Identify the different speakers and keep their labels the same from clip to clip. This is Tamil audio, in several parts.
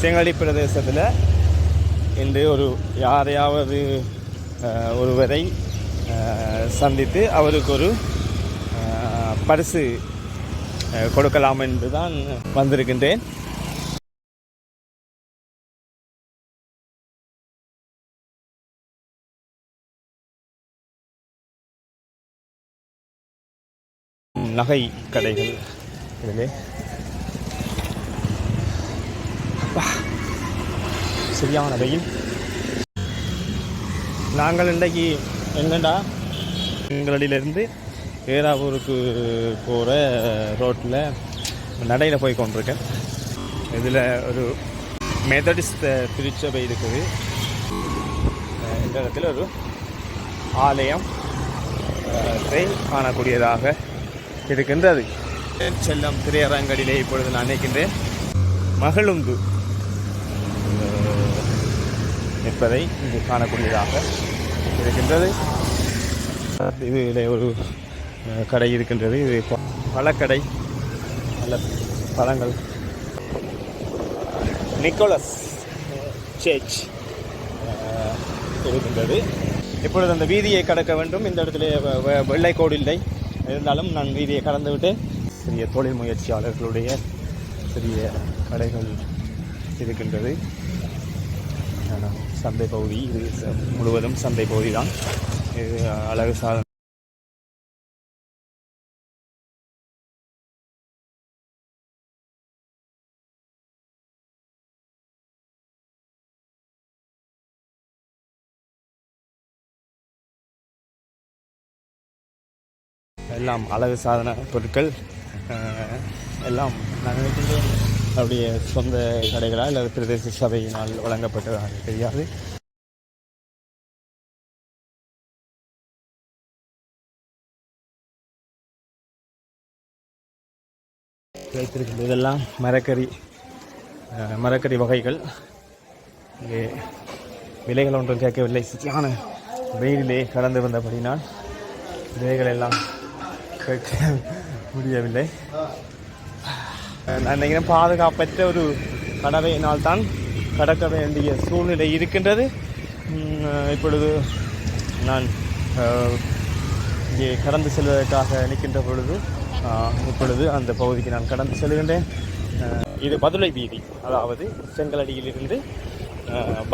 Speaker 1: செங்கடி பிரதேசத்தில் இன்று ஒரு யாரையாவது ஒருவரை அஹ், சந்தித்து அவருக்கு ஒரு அஹ், பரிசு கொடுக்கலாம் என்று தான் வந்திருக்கின்றேன். நகை கடைகள். இதிலே அப்பா, சரியான வெயில். நாங்கள் இன்றைக்கு எங்கண்டா எங்களிலிருந்து ஏராவூருக்கு போகிற ரோட்டில் நடையில் போய் கொண்டிருக்கேன். இதில் ஒரு மெத்தடிஸ்ட் திருச்சபை இருக்குது. இந்த இடத்துல ஒரு ஆலயம் காணக்கூடியதாக இருக்கின்றது. செல்லம் திரையரங்கடிலே இப்பொழுது நான் நினைக்கின்றேன் மகளுந்து நிற்பதை இங்கு காணக்கூடியதாக இருக்கின்றது. இதில் ஒரு கடை இருக்கின்றது. இது ப- பழக்கடை நல்ல பழங்கள். நிக்கோலஸ் சேர்ச் இருக்கின்றது. இப்பொழுது அந்த வீதியை கடக்க வேண்டும். இந்த இடத்துல வெள்ளை கோடு இல்லை. இருந்தாலும் நான் வீதியை கடந்துவிட்டு சிறிய தொழில் முயற்சியாளர்களுடைய சிறிய கடைகள் இருக்கின்றது சந்தை பகுதி. இது முழுவதும் சந்தை பகுதி தான் இது அழகு சாதன எல்லாம் அழகு சாதன பொருட்கள். அஹ், எல்லாம் நாங்கள் அவருடைய சொந்த கடைகளா அல்லது பிரதேச சபையினால் வழங்கப்பட்டதாக தெரியாது. வைத்திருக்கின்ற இதெல்லாம் மரக்கறி மரக்கறி வகைகள். இங்கே விலைகள் ஒன்றும் கேட்கவில்லை. சரியான வெயிலே கடந்து வந்தபடினால் விலைகள் எல்லாம் கேட்க முடியவில்லை. நினைக்கிறேன் பாதுகாப்பற்ற ஒரு கடவையினால் தான் கடக்க வேண்டிய சூழ்நிலை இருக்கின்றது. இப்பொழுது நான் இங்கே கடந்து செல்வதற்காக நிற்கின்ற பொழுது இப்பொழுது அந்த பகுதிக்கு நான் கடந்து செல்கின்றேன். இது பதுளை வீதி. அதாவது செங்கலடியிலிருந்து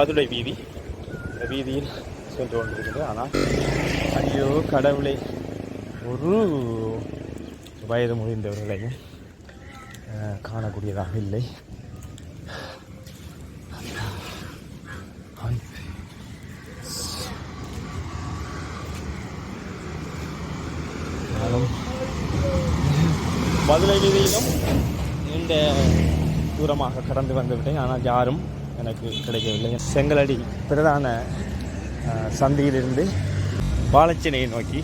Speaker 1: பதுளை வீதி. இந்த வீதியில் சென்று கொண்டிருக்கிறது ஆனால் ஐயோ கடவுளை ஒரு வயது முடிந்தவர்களையும் காணக்கூடியதாக இல்லை. ஆனாலும் மதுரை வீதியிலும் நீண்ட தூரமாக கடந்து வந்துவிட்டேன் ஆனால் யாரும் எனக்கு கிடைக்கவில்லை. செங்கலடி பிரதான சந்தியிலிருந்து பாலச்சினையை நோக்கி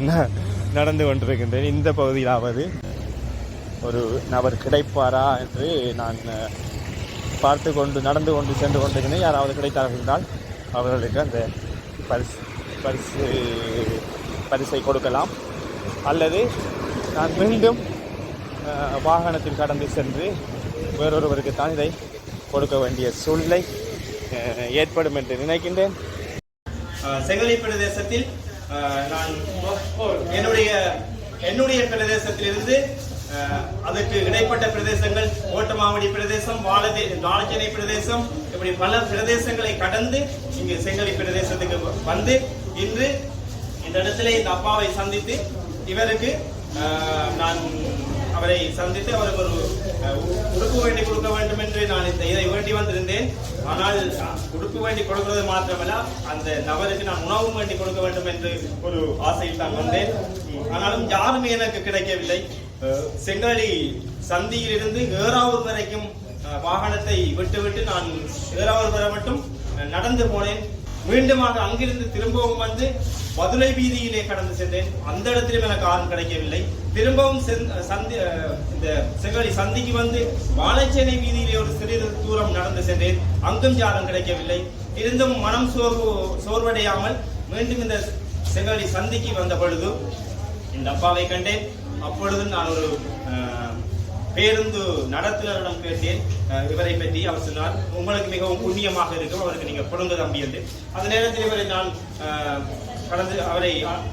Speaker 1: ந- நடந்து கொண்டிருக்கின்றேன். இந்த பகுதியிலாவது ஒரு நபர் கிடைப்பாரா என்று நான் பார்த்து கொண்டு நடந்து கொண்டு சென்று கொண்டிருக்கிறேன். யாராவது கிடைத்தார்கள் என்றால் அவர்களுக்கு அந்த பரிசு பரிசு பரிசை கொடுக்கலாம். அல்லது நான் மீண்டும் வாகனத்தில் கடந்து சென்று வேறொருவருக்கு தான் இதை கொடுக்க வேண்டிய சூழ்நிலை ஏற்படும் என்று நினைக்கின்றேன். செங்கலை பிரதேசத்தில் நான் என்னுடைய என்னுடைய பிரதேசத்திலிருந்து அதற்கு இடைப்பட்ட பிரதேசங்கள் ஓட்டமாவடி பிரதேசம் வாழதே வாழச்சேனை பிரதேசம் இப்படி பல பிரதேசங்களை கடந்து இங்கு செங்கலை பிரதேசத்துக்கு வந்து இன்று இந்த இடத்துல இந்த அப்பாவை சந்தித்து இவருக்கு அஹ், நான் அவரை சந்தித்து அவருக்கு ஒரு அஹ், உடுப்பு வேண்டி கொடுக்க வேண்டும் என்று நான் இந்த இதை வேண்டி வந்திருந்தேன். ஆனால் உடுப்பு வேண்டி கொடுக்கிறது மாத்திரமல்ல அந்த நபருக்கு நான் உணவும் வேண்டி கொடுக்க வேண்டும் என்று ஒரு ஆசையில் தான் வந்தேன். ஆனாலும் யாருமே எனக்கு கிடைக்கவில்லை. செங்காலி சந்தியிலிருந்து ஏறாவூர் வரைக்கும் அஹ், வாகனத்தை விட்டுவிட்டு நான் ஏறாவூர் வரை மட்டும் அஹ், நடந்து போனேன். மீண்டுமாக அங்கிருந்து திரும்பவும் வந்து மதுரை வீதியிலே கடந்து சென்றேன். அந்த இடத்திலும் எனக்கு ஆர்வம் கிடைக்கவில்லை. திரும்பவும் செந்- சந்தி அஹ், இந்த செங்கடி சந்திக்கு வந்து வாழைச்சேனை வீதியிலே ஒரு சிறிது தூரம் நடந்து சென்றேன். அங்கும் யாரும் கிடைக்கவில்லை. இருந்தும் மனம் சோர்வு சோர்வடையாமல் மீண்டும் இந்த செங்கடி சந்திக்கு வந்த பொழுது இந்த அப்பாவை கண்டேன். அப்பொழுது நான் ஒரு அஹ், பேருந்து நடத்துனரிடம் கேட்டேன். இவரை பற்றி அவர் சொன்னார் உங்களுக்கு மிகவும் புண்ணியமாக இருக்கும் அவருக்கு நீங்க கொடுங்க தம்பி என்று. அந்த நேரத்தில் இவரை நான் அஹ், கடந்து அவரை அஹ்,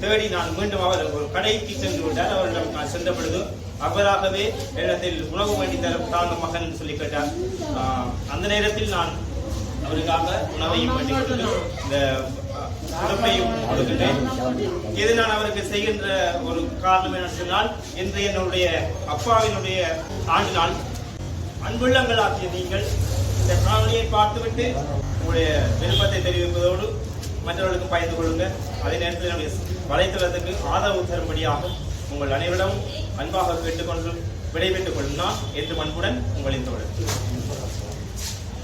Speaker 1: தேடி நான் மீண்டும் அவர் ஒரு கடைக்கு சென்று விட்டார். அவரிடம் நான் சென்ற பொழுது அவராகவே நேரத்தில் உணவு வேண்டி தர தாங்க மகன் என்று சொல்லி கேட்டார். அந்த நேரத்தில் நான் அவருக்காக உணவையும் வேண்டி இந்த அஹ், கொடுக்கின்றேன் இது நான் அவருக்கு செய்கின்ற ஒரு காரணம் என்ன சொன்னால் இன்று என்னுடைய அப்பாவினுடைய ஆண்டு நாள் அன்புள்ளங்களாகிய நீங்கள் இந்த காணொலியை பார்த்துவிட்டு உங்களுடைய விருப்பத்தை தெரிவிப்பதோடு மற்றவர்களுக்கு பயந்து கொள்ளுங்க அதே நேரத்தில் என்னுடைய வலைத்தளத்துக்கு ஆதரவு தரும்படியாக உங்கள் அனைவரிடம் அன்பாக கேட்டுக்கொண்டு விடைபெற்றுக் கொள்ளும் நான் என்று அன்புடன் உங்களின் தோழர்